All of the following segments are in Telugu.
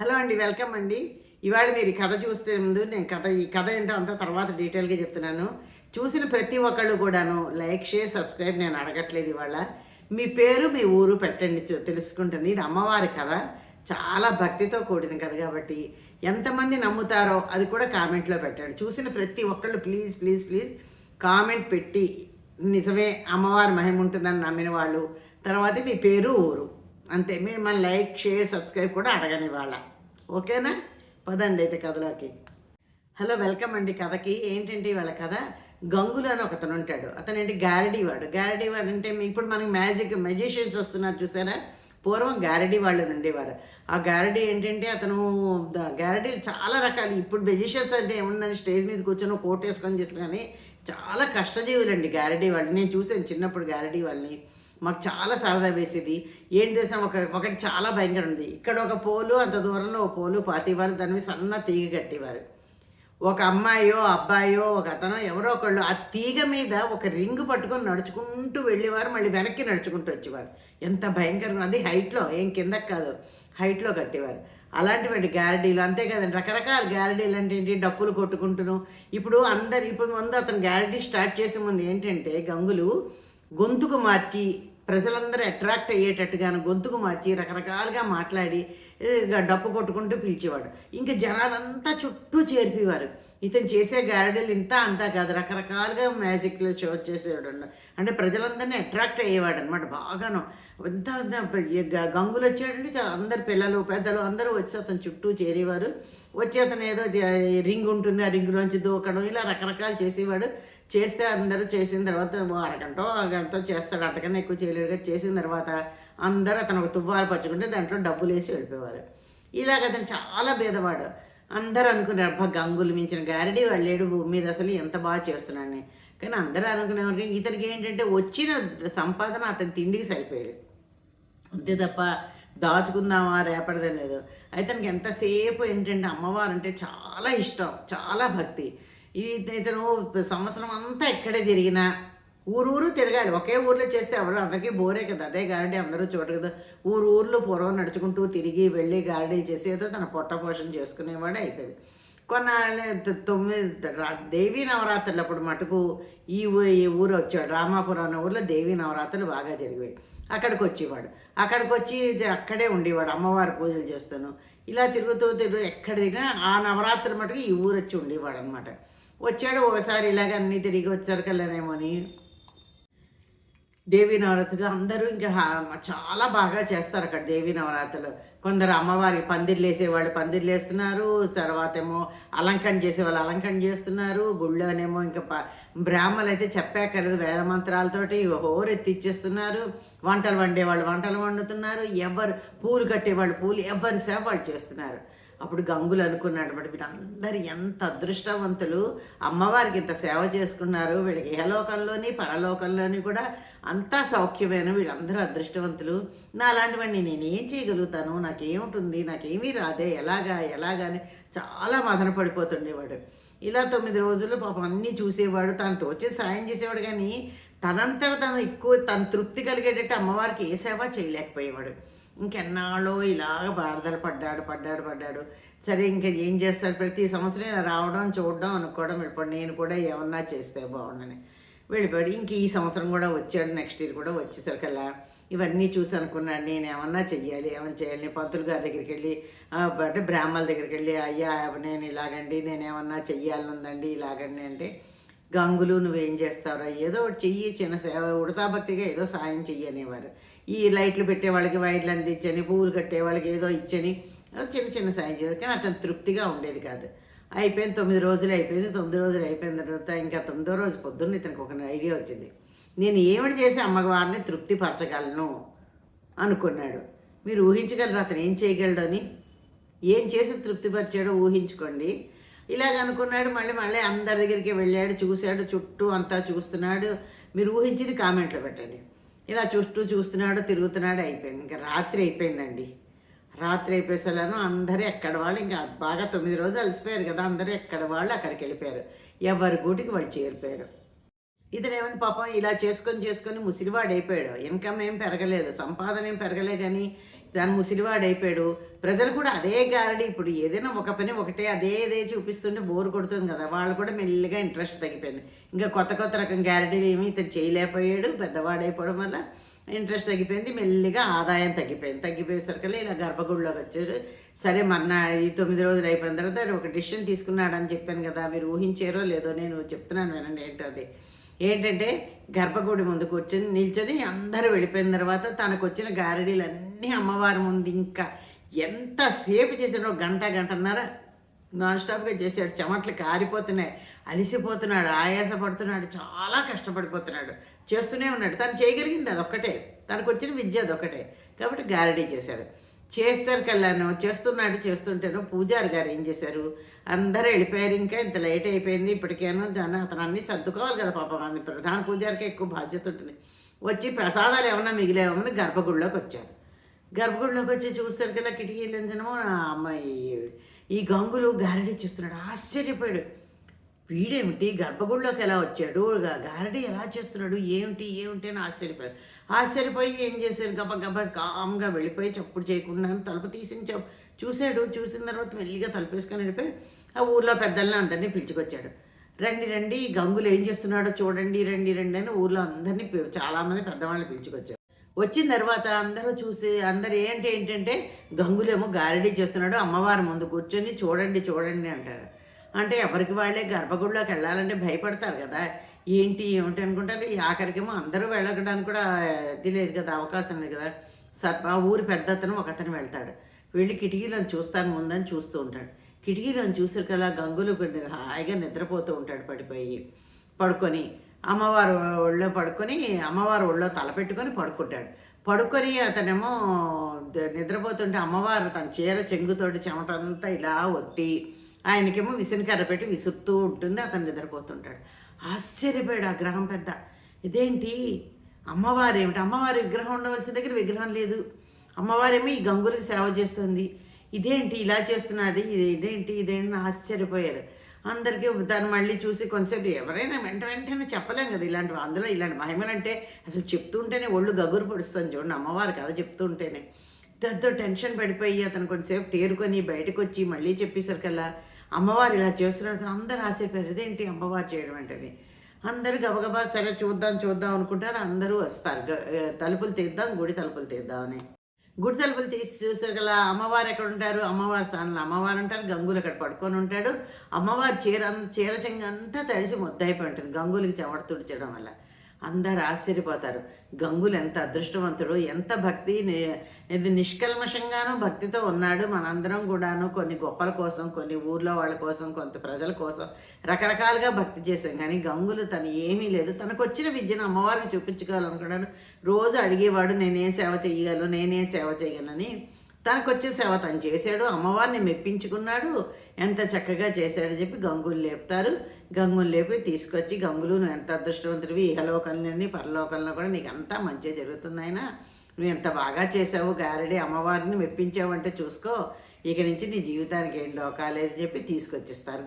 హలో అండి వెల్కమ్ అండి. ఇవాళ మీరు కథ చూస్తే ముందు నేను కథ ఈ కథ ఏంటో అంతా తర్వాత డీటెయిల్గా చెప్తున్నాను. చూసిన ప్రతి ఒక్కళ్ళు కూడాను లైక్ షేర్ సబ్స్క్రైబ్ నేను అడగట్లేదు ఇవాళ. మీ పేరు మీ ఊరు పెట్టండి తెలుసుకుంటుంది. ఇది అమ్మవారి కథ. చాలా భక్తితో కూడిన కథ కాబట్టి ఎంతమంది నమ్ముతారో అది కూడా కామెంట్లో పెట్టండి. చూసిన ప్రతి ఒక్కళ్ళు ప్లీజ్ ప్లీజ్ ప్లీజ్ కామెంట్ పెట్టి నిజమే అమ్మవారి మహిమ ఉంటుందని నమ్మిన వాళ్ళు. తర్వాత మీ పేరు ఊరు. అంతే. మీరు మన లైక్ షేర్ సబ్స్క్రైబ్ కూడా అడగని వాళ్ళ ఓకేనా? పదండి అయితే కథలోకి. హలో వెల్కమ్ అండి కథకి. ఏంటంటే వాళ్ళ కథ? గంగులు అని ఒకతను ఉంటాడు. అతను ఏంటి గారడీ వాడు గారడీ వాడు అంటే ఇప్పుడు మనకి మ్యాజిక్ మెజిషియన్స్ వస్తున్నారు చూసారా? పూర్వం గారడీ వాళ్ళు ఉండేవారు. ఆ గారడీ ఏంటంటే అతను గారడీలు చాలా రకాలు. ఇప్పుడు మెజిషియన్స్ అంటే ఏముందని స్టేజ్ మీద కూర్చొని కోట్ వేసుకొని చేస్తున్నా కానీ చాలా కష్టజీవులండి గారడీ వాళ్ళు నేను చూసాను చిన్నప్పుడు గారడీ వాళ్ళని మాకు చాలా సరదా వేసేది. ఏం చేసాం? ఒక ఒకటి చాలా భయంకరం ఉంది ఇక్కడ ఒక పోలు అంత దూరంలో ఒక పోలు పాతేవారు దాని మీద సన్న తీగ కట్టేవారు. ఒక అమ్మాయో అబ్బాయో ఒక అతను ఎవరో ఒకళ్ళు ఆ తీగ మీద ఒక రింగ్ పట్టుకొని నడుచుకుంటూ వెళ్ళేవారు. మళ్ళీ వెనక్కి నడుచుకుంటూ వచ్చేవారు. ఎంత భయంకరంగా అది హైట్లో ఏం కిందకి కాదు హైట్లో కట్టేవారు. అలాంటివంటి గ్యారడీలు అంతే కదండి. రకరకాల గ్యారడీలు అంటే ఏంటి? డప్పులు కొట్టుకుంటును. ఇప్పుడు అందరు ఇప్పుడు ముందు అతను గ్యారడీ స్టార్ట్ చేసే ముందు ఏంటంటే గంగులు గొంతుకు మార్చి ప్రజలందరూ అట్రాక్ట్ అయ్యేటట్టుగాను గొంతుకు మార్చి రకరకాలుగా మాట్లాడి డప్పు కొట్టుకుంటూ పిలిచేవాడు. ఇంకా జనాలంతా చుట్టూ చేరిపేవారు. ఇతను చేసే గారడీలు ఇంత అంతా కాదు రకరకాలుగా మ్యాజిక్లు షో చేసేవాడు అంటే ప్రజలందరినీ అట్రాక్ట్ అయ్యేవాడు అనమాట బాగాను ఎంత గ- గంగులు వచ్చాడంటే చాలా అందరు పిల్లలు పెద్దలు అందరూ వచ్చి అతను చుట్టూ చేరేవారు. వచ్చి అతను ఏదో రింగ్ ఉంటుంది ఆ రింగ్లోంచి దూకడం ఇలా రకరకాలు చేసేవాడు. చేస్తే అందరూ చేసిన తర్వాత అరగంట అరగంట చేస్తాడు అంతకన్నా ఎక్కువ చేయలేడుగా. చేసిన తర్వాత అందరూ అతను ఒక తువ్వాలు పరుచుకుంటే దాంట్లో డబ్బులు వేసి వెళ్ళిపోయేవారు. ఇలాగ అతను చాలా భేదవాడు. అందరూ అనుకున్నారు అబ్బా గంగులు మించిన గారడీ వాళ్ళేడు భూమి మీద అసలు ఎంత బాగా చేస్తున్నాడని. కానీ అందరూ అనుకునేవారు ఇతనికి ఏంటంటే వచ్చిన సంపాదన అతని తిండికి సరిపోయేది. అంతే తప్ప దాచుకుందామా రేపటిదే లేదు. అయితే తనకి ఎంతసేపు ఏంటంటే అమ్మవారు అంటే చాలా ఇష్టం చాలా భక్తి. ఇతను సంవత్సరం అంతా ఎక్కడే తిరిగినా ఊరు ఊరు తిరగాలి. ఒకే ఊర్లో చేస్తే ఎవరు అందరికీ బోరే కదా. అదే గారడీ అందరూ చూడరు కదా. ఊరు ఊర్లో పూర్వం నడుచుకుంటూ తిరిగి వెళ్ళి గారడీ చేసేదో తన పొట్ట పోషణ చేసుకునేవాడే అయిపోయింది. కొన్నాళ్ళు తొమ్మిది దేవీ నవరాత్రులు అప్పుడు మటుకు ఈ ఈ ఊరు వచ్చాడు రామాపురం అనే ఊర్లో దేవీ నవరాత్రులు బాగా జరిగాయి అక్కడికి వచ్చేవాడు. అక్కడికి వచ్చి అక్కడే ఉండేవాడు. అమ్మవారి పూజలు చేస్తాను. ఇలా తిరుగుతూ తిరుగు ఎక్కడ దిగినా ఆ నవరాత్రి మటుకు ఈ ఊరు వచ్చి ఉండేవాడు అనమాట వచ్చాడు ఒకసారి ఇలాగ అన్నీ తిరిగి వచ్చారు అని. దేవీ నవరాత్రులు అందరూ ఇంకా చాలా బాగా చేస్తారు అక్కడ దేవీ నవరాత్రులు. కొందరు అమ్మవారికి పందిర్లు వేసేవాళ్ళు పందిర్లు వేస్తున్నారు తర్వాత ఏమో అలంకరణ చేసేవాళ్ళు అలంకరణ చేస్తున్నారు గుళ్ళోనేమో ఇంకా బ్రాహ్మలు అయితే చెప్పాకలేదు వేద మంత్రాలతోటి హోరెత్తిచ్చేస్తున్నారు వంటలు వండేవాళ్ళు వంటలు వండుతున్నారు. ఎవరు పూలు కట్టేవాళ్ళు పూలు ఎవరి సేవ వాళ్ళు చేస్తున్నారు. అప్పుడు గంగులు అనుకున్నాడు అనమాట వీళ్ళందరూ ఎంత అదృష్టవంతులు. అమ్మవారికి ఇంత సేవ చేసుకున్నారు. వీళ్ళకి ఇహలోకంలోని పరలోకంలోని కూడా అంతా సౌఖ్యమైన. వీళ్ళందరూ అదృష్టవంతులు. నా అలాంటివన్నీ నేనేం చేయగలుగుతాను? నాకేముంటుంది? నాకేమీ రాదే? ఎలాగా? ఎలాగా? అని చాలా మదన పడిపోతుండేవాడు. ఇలా తొమ్మిది రోజులు పాపం అన్నీ చూసేవాడు. తను తోచే సాయం చేసేవాడు కానీ తనంతట తను ఎక్కువ తన తృప్తి కలిగేటట్టు అమ్మవారికి ఏ సేవ చేయలేకపోయేవాడు. ఇంకెన్నాళ్ళో ఇలాగ బాధలు పడ్డాడు పడ్డాడు పడ్డాడు. సరే ఇంకా ఏం చేస్తాడు? ప్రతి సంవత్సరం ఇలా రావడం చూడడం అనుకోవడం వెళ్ళిపోవడం నేను కూడా ఏమన్నా చేస్తే బాగుండని వెళ్ళిపోయాడు. ఇంక ఈ సంవత్సరం కూడా వచ్చాడు నెక్స్ట్ ఇయర్ కూడా వచ్చేసరికల్లా ఇవన్నీ చూసి అనుకున్నాడు. నేను ఏమన్నా చెయ్యాలి ఏమన్నా చేయాలి? పంతులు గారి దగ్గరికి వెళ్ళి అంటే బ్రాహ్మణుల దగ్గరికి వెళ్ళి అయ్యా నేను ఇలాగండి నేను ఏమన్నా చెయ్యాలని ఉందండి ఇలాగండి అంటే గంగులు నువ్వేం చేస్తావురా? ఏదో ఒకటి చెయ్యి చిన్న సేవ ఉడతాభక్తిగా ఏదో సాయం చెయ్యి అనేవారు. ఈ లైట్లు పెట్టే వాళ్ళకి వైర్లు అందించని పువ్వులు కట్టే వాళ్ళకి ఏదో ఇచ్చని చిన్న చిన్న సాయం చేయాలి కానీ అతను తృప్తిగా ఉండేది కాదు. అయిపోయింది తొమ్మిది రోజులు అయిపోయింది తొమ్మిది రోజులు అయిపోయిన తర్వాత ఇంకా తొమ్మిదో రోజు పొద్దున్న ఇతనికి ఒక ఐడియా వచ్చింది. నేను ఏమిటి చేసి అమ్మవారిని తృప్తిపరచగలను అనుకున్నాడు. మీరు ఊహించగలరు అతను ఏం చేయగలడు అని. ఏం చేసి తృప్తిపరిచాడో ఊహించుకోండి. ఇలాగ అనుకున్నాడు మళ్ళీ మళ్ళీ అందరి దగ్గరికి వెళ్ళాడు చూశాడు చుట్టూ అంతా చూస్తున్నాడు. మీరు ఊహించింది కామెంట్లో పెట్టండి. ఇలా చుట్టూ చూస్తున్నాడు తిరుగుతున్నాడు అయిపోయింది. ఇంకా రాత్రి అయిపోయిందండి. రాత్రి అయిపోయేసలను అందరూ ఎక్కడ వాళ్ళు ఇంకా బాగా తొమ్మిది రోజులు అలసిపోయారు కదా అందరూ ఎక్కడ వాళ్ళు అక్కడికి వెళ్ళిపోయారు. ఎవరి గూటికి వాళ్ళు చేరిపోయారు. ఇతను ఏమైంది పాపం ఇలా చేసుకొని చేసుకొని ముసిరివాడు అయిపోయాడు ఇన్కమ్ ఏం పెరగలేదు సంపాదన ఏం పెరగలే కానీ దాని ముసిలివాడైపోయాడు. ప్రజలు కూడా అదే గారడి ఇప్పుడు ఏదైనా ఒక పని ఒకటే అదే అదే చూపిస్తుంటే బోర్ కొడుతుంది కదా. వాళ్ళు కూడా మెల్లిగా ఇంట్రెస్ట్ తగ్గిపోయింది. ఇంకా కొత్త కొత్త రకం గ్యారెంటీలు ఏమీ ఇతను చేయలేకపోయాడు. పెద్దవాడైపోవడం వల్ల ఇంట్రెస్ట్ తగ్గిపోయింది. మెల్లిగా ఆదాయం తగ్గిపోయింది. తగ్గిపోయేసరికి ఇలా గర్భగుడిలోకి వచ్చారు. సరే మొన్న ఈ తొమ్మిది రోజులు అయిపోయిన తర్వాత ఒక డిసిషన్ తీసుకున్నాడని చెప్పాను కదా. మీరు ఊహించారో లేదో నేను చెప్తున్నాను వినండి ఏంటో అది. ఏంటంటే గర్భగుడి ముందు కూర్చొని నిల్చొని అందరూ వెళ్ళిపోయిన తర్వాత తనకు వచ్చిన గారడీలన్నీ అమ్మవారి ముందు ఇంకా ఎంతసేపు చేసాడో గంట గంటన్నర నాన్ స్టాప్గా చేశాడు. చెమట్లు కారిపోతున్నాయి అలిసిపోతున్నాడు ఆయాసపడుతున్నాడు చాలా కష్టపడిపోతున్నాడు. చేస్తూనే ఉన్నాడు. తను చేయగలిగింది అదొక్కటే తనకు వచ్చిన విద్య అదొక్కటే కాబట్టి గారడీ చేశాడు. చేస్తారు కల్లాను చేస్తున్నాడు చేస్తుంటేను పూజారి గారు ఏం చేశారు? అందరూ వెళ్ళిపోయారు ఇంకా ఇంత లేట్ అయిపోయింది ఇప్పటికేనో దాన్ని అతను అన్నీ సర్దుకోవాలి కదా పాపం అని ప్రధాన పూజారికి ఎక్కువ బాధ్యత ఉంటుంది. వచ్చి ప్రసాదాలు ఏమన్నా మిగిలేమని గర్భగుడిలోకి వచ్చారు. గర్భగుడిలోకి వచ్చి చూస్తారు కదా కిటికీలు కిటికీలంచనము అమ్మాయి ఈ గంగులు గారడి చూస్తున్నాడు ఆశ్చర్యపోయాడు. వీడేమిటి గర్భగుడిలోకి ఎలా వచ్చాడు? గారడీ ఎలా చేస్తున్నాడు? ఏమిటి? ఏమిటి అని ఆశ్చర్యపోయాడు ఆశ్చర్యపోయి ఏం చేశాడు? గబ గబ కామ్గా వెళ్ళిపోయి చప్పుడు చేయకుండా తలుపు తీసి చ- చూశాడు. చూసిన తర్వాత మెల్లిగా తలుపేసుకొని వెళ్ళిపోయి ఆ ఊర్లో పెద్దల్ని అందరినీ పిలుచుకొచ్చాడు. రండి రండి. గంగులు ఏం చేస్తున్నాడో చూడండి రండి రండి అని ఊర్లో అందరినీ చాలామంది పెద్దవాళ్ళని పిలుచుకొచ్చాడు వచ్చిన తర్వాత అందరూ చూసి అందరు ఏంటి ఏంటంటే గంగులేమో గారడీ చేస్తున్నాడు. అమ్మవారి ముందు కూర్చొని చూడండి చూడండి అంటారు. అంటే ఎవరికి వాళ్ళే గర్భగుడిలోకి వెళ్ళాలంటే భయపడతారు కదా. ఏంటి ఏమిటి అనుకుంటారు? ఆఖరికేమో అందరూ వెళ్ళడానికి కూడా ఇది లేదు కదా అవకాశం లేదు కదా. సర్ప ఊరి పెద్ద అతను ఒక అతను వెళ్తాడు. వెళ్ళి కిటికీలను చూస్తాను ముందని చూస్తూ ఉంటాడు. కిటికీలను చూసారు కదా గంగులు హాయిగా నిద్రపోతూ ఉంటాడు పడిపోయి. పడుకొని అమ్మవారు ఒళ్ళో పడుకొని అమ్మవారు ఒళ్ళో తలపెట్టుకొని పడుకుంటాడు. పడుకొని అతనేమో నిద్రపోతుంటే అమ్మవారు తన చీర చెంగుతోటి చెమటంతా ఇలా ఒత్తి ఆయనకేమో విసునకర్ర పెట్టి విసురుతూ ఉంటుంది అతను నిద్రపోతుంటాడు ఆశ్చర్యపోయాడు ఆ గ్రహం పెద్ద. ఇదేంటి? అమ్మవారు ఏమిటి అమ్మవారి విగ్రహం ఉండవలసిన దగ్గర విగ్రహం లేదు. అమ్మవారేమో ఈ గంగులకు సేవ చేస్తుంది. ఇదేంటి? ఇలా చేస్తున్నది ఇదేంటి? ఇదేంటి? ఆశ్చర్యపోయారు. అందరికీ దాన్ని మళ్ళీ చూసి కొంతసేపు ఎవరైనా వెంట వెంటనే చెప్పలేం కదా ఇలాంటివి అందులో ఇలాంటి మహిమలు అంటే అసలు చెప్తుంటేనే ఒళ్ళు గగురు పడుస్తుంది చూడండి అమ్మవారు కదా చెప్తుంటేనే. దాంతో టెన్షన్ పడిపోయి అతను కొంతసేపు తేరుకొని బయటకు వచ్చి మళ్ళీ చెప్పేసరికల్లా అమ్మవారు ఇలా చేస్తున్నారు. అందరూ ఆశ్చర్యపోయారు. ఇదేంటి అమ్మవారు చేయడం అంటే అందరూ గబగబా సరే చూద్దాం చూద్దాం అనుకుంటారు. అందరూ వస్తారు. తలుపులు తీద్దాం గుడి తలుపులు తీద్దామని గుడి తలుపులు తీసి చూసారు కదా అమ్మవారు ఎక్కడ ఉంటారు? అమ్మవారి స్థానంలో అమ్మవారు ఉంటారు. గంగులు అక్కడ పడుకొని ఉంటాడు. అమ్మవారి చీర చీర చెంగ అంతా తడిసి ముద్దైపోయి ఉంటుంది. గంగులకి చెమట తుడిచడం వల్ల. అందరు ఆశ్చర్యపోతారు. గంగులు ఎంత అదృష్టవంతుడు ఎంత భక్తి ని- ఇది భక్తితో ఉన్నాడు మనందరం కూడాను. కొన్ని గొప్పల కోసం కొన్ని ఊర్లో వాళ్ళ కోసం కొంత ప్రజల కోసం రకరకాలుగా భక్తి చేశాం. కానీ గంగులు తను ఏమీ లేదు. తనకు వచ్చిన విద్యను అమ్మవారికి చూపించుకోవాలనుకున్నాడు. రోజు అడిగేవాడు నేనేం సేవ చేయగలను నేనేం సేవ చేయగలనని తనకు వచ్చే సేవ తను చేశాడు అమ్మవారిని మెప్పించుకున్నాడు ఎంత చక్కగా చేశాడని చెప్పి గంగులు లేపుతారు. గంగులు లేపి తీసుకొచ్చి గంగులు నువ్వు ఎంత అదృష్టవంతుడివి ఇహలోకంలోని పరలోకంలో కూడా నీకు అంతా మంచిగా జరుగుతుంది ఆయన నువ్వు ఎంత బాగా చేసావు గారడి అమ్మవారిని మెప్పించావంటే చూసుకో. ఇక నుంచి నీ జీవితానికి ఏం లోకాలేదు చెప్పి తీసుకొచ్చిస్తారు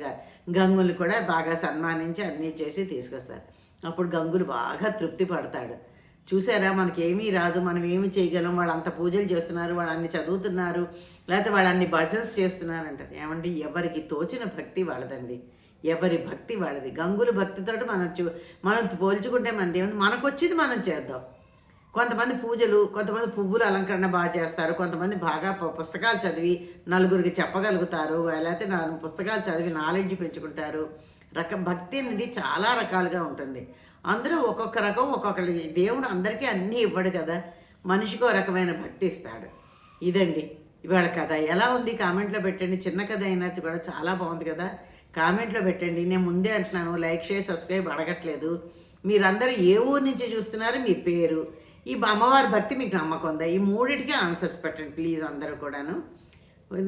గంగులు కూడా బాగా సన్మానించి అన్నీ చేసి తీసుకొస్తారు. అప్పుడు గంగులు బాగా తృప్తి పడతాడు. చూసారా? మనకి ఏమీ రాదు. మనం ఏమి చేయగలం? వాళ్ళు అంత పూజలు చేస్తున్నారు. వాళ్ళు అన్ని చదువుతున్నారు. లేకపోతే వాళ్ళు అన్ని భజన్స్ చేస్తున్నారు అంటారు ఏమంటే ఎవరికి తోచిన భక్తి వాళ్ళదండి. ఎవరి భక్తి వాళ్ళది? గంగుల భక్తితోటి మనం చూ మనం పోల్చుకుంటే మనది ఏముంది మనకు వచ్చింది మనం చేద్దాం. కొంతమంది పూజలు కొంతమంది పువ్వులు అలంకరణ బాగా చేస్తారు. కొంతమంది బాగా పుస్తకాలు చదివి నలుగురికి చెప్పగలుగుతారు. లేకపోతే నాలుగు పుస్తకాలు చదివి నాలెడ్జ్ పెంచుకుంటారు. రక భక్తి అనేది చాలా రకాలుగా ఉంటుంది. అందరూ ఒక్కొక్క రకం ఒక్కొక్కరి దేవుడు అందరికీ అన్నీ ఇవ్వడు కదా. మనిషికి ఒక రకమైన భక్తి ఇస్తాడు. ఇదండి ఇవాళ కథ. ఎలా ఉంది? కామెంట్లో పెట్టండి. చిన్న కథ అయినా కూడా చాలా బాగుంది కదా. కామెంట్లో పెట్టండి. నేను ముందే అంటున్నాను లైక్ షేర్ సబ్స్క్రైబ్ అడగట్లేదు. మీరందరూ ఏ ఊరు నుంచి చూస్తున్నారు? మీ పేరు. ఈ అమ్మవారి భక్తి మీకు నమ్మకం ఉందా? ఈ మూడింటికి ఆన్సర్స్ పెట్టండి ప్లీజ్ అందరూ కూడాను.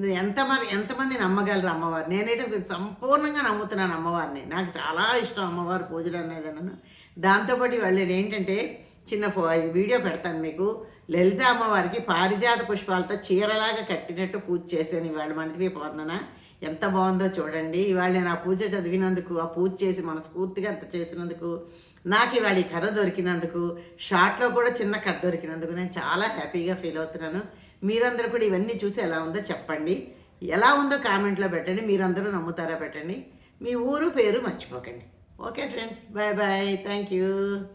ఎంత మరి ఎంతమంది నమ్మగలరు అమ్మవారు నేనైతే సంపూర్ణంగా నమ్ముతున్నాను అమ్మవారిని. నాకు చాలా ఇష్టం అమ్మవారి పూజలు అనేది అన్నాను దాంతోపాటు వాళ్ళు ఏంటంటే చిన్న ఫో వీడియో పెడతాను మీకు. లలిత అమ్మవారికి పారిజాత పుష్పాలతో చీరలాగా కట్టినట్టు పూజ చేశాను ఇవాళ మనకి పౌర్ణన ఎంత బాగుందో చూడండి. ఇవాళ నేను ఆ పూజ చదివినందుకు ఆ పూజ చేసి మనస్ఫూర్తిగా అంత చేసినందుకు నాకు ఇవాళ ఈ కథ దొరికినందుకు షార్ట్లో కూడా చిన్న కథ దొరికినందుకు నేను చాలా హ్యాపీగా ఫీల్ అవుతున్నాను. మీరందరూ కూడా ఇవన్నీ చూసి ఎలా ఉందో చెప్పండి. ఎలా ఉందో కామెంట్లో పెట్టండి. మీరందరూ నమ్ముతారా పెట్టండి. మీ ఊరు పేరు మర్చిపోకండి. Okay, friends. Bye-bye. Thank you.